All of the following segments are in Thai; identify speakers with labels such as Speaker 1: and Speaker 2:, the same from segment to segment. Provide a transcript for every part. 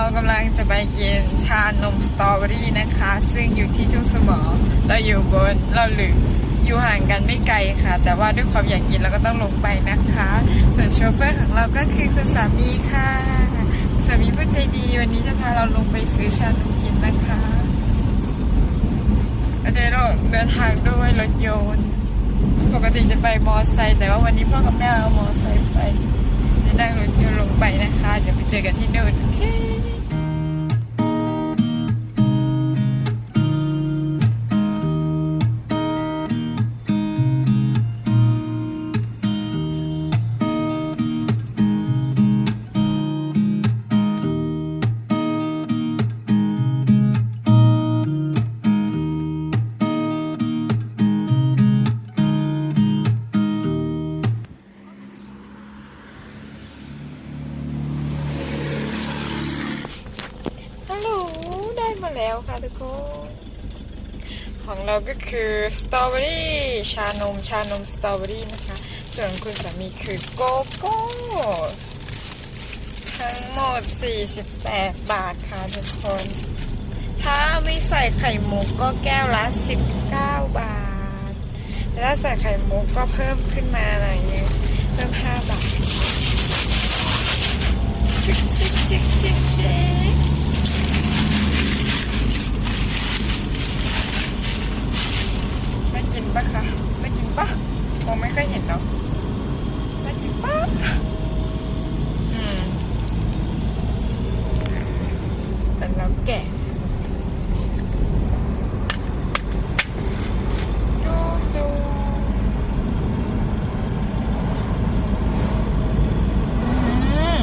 Speaker 1: ากำลังจะไปกินชานมสตรอเบอรี่นะคะ ซึ่งอยู่ที่ทุ่งสมอเราอยู่บนเราหรืออยู่ห่างกันไม่ไกลค่ะ แต่ว่าด้วยความอยากกินเราก็ต้องลงไปนะคะ ส่วนโชเฟอร์ของเราก็คือคุณสามีค่ะสามีผู้ใจดีวันนี้จะพาเราลงไปซื้อชานมกินนะคะก็ได้เราเดินทางด้วยรถยนต์ปกติจะไปมอไซค์แต่ว่าวันนี้พ่อกับแม่เอามอไซค์ไปนั่งรถยนต์ลงไปนะคะ เดี๋ยวไปเจอกันที่นู่น มาแล้วค่ะทุกคน ของเราก็คือสตรอเบอรี่ชานมชานมสตรอเบอรี่นะคะ ส่วนคุณสามีคือโกโก้ทั้งหมด 48 บาทค่ะทุกคน ถ้าไม่ใส่ไข่มุกก็แก้วละ 19 บาทแต่ถ้าใส่ไข่มุกก็เพิ่มขึ้นมาหน่อยนึงเพิ่ม 5 บาทชิคชิคชิคชิคชิคไม่กินปะคะ ไม่กินปะค งไม่ค่อยเห็นเนาะไม่กินปะอืมแต่เราแก่ะดูดูอืม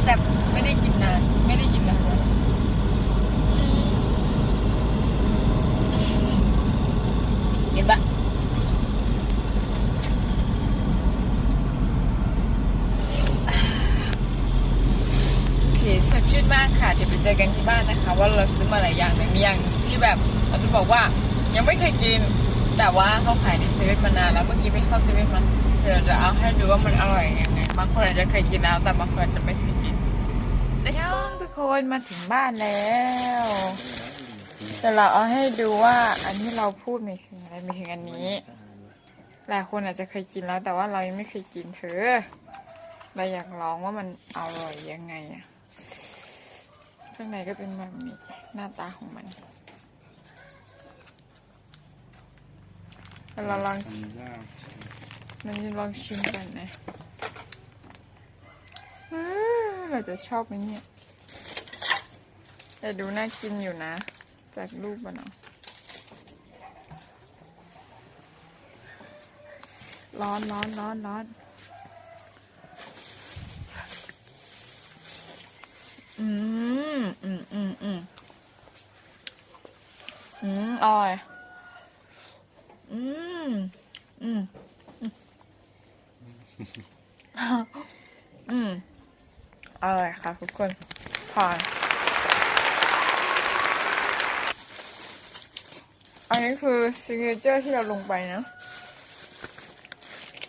Speaker 1: แซ่บไม่ได้กินนาน ไม่ได้กินนานแล้วอืมเห็นปะ โอเคสดชื่นมากค่ะ เจอกันที่บ้านนะคะ ว่าเราซื้อมาหลายอย่างแต่มีอย่างที่แบบเราจะบอกว่ายังไม่เคยกิน แต่ว่าเขาขายในเซเว่นมานานแล้วเมื่อกี้ไปเข้าเซเว่นมาเดี๋ยวเราจะเอาให้ดูว่ามันอร่อยยังไงบางคนอาจจะเคยกินแล้วแต่บางคนอาจจะไม่เคยกิน Let's go ทุกคนมาถึงบ้านแล้วแต่เราเอาให้ดูว่าอันที่เราพูดม่ถึงอะไรม่ถึงอันนี้ หลายคนอาจจะเคยกินแล้ว แต่ว่าเรายังไม่เคยกินเธอเราอยากลองว่ามันอร่อยยังไงอะ ข้างในก็เป็นแบบนี้หน้าตาของมันเราลองมันจะลองชิมกันนะเราจะชอบไหมเนี่ย แต่ดูน่ากินอยู่นะ จากรูปมันเนาะร้อนร้อนร้อนร้อน อืม อืม อืม อืม อืมอร่อย อื มอืมอืมอร่อยค่ะทุกคนผ่านอันนี้คือซิกเนเจอร์ที่เราลงไปนะ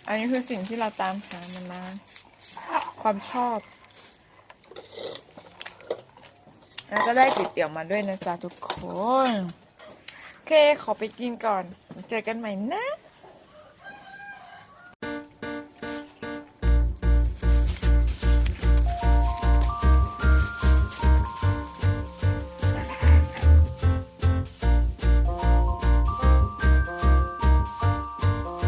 Speaker 1: อันนี้คือสิ่งที่เราตามหามานานความชอบ แล้วก็ได้ก๋วยเตี๋ยวมาด้วยนะจ๊ะทุกคน โอเค ขอไปกินก่อน เจอกันใหม่นะ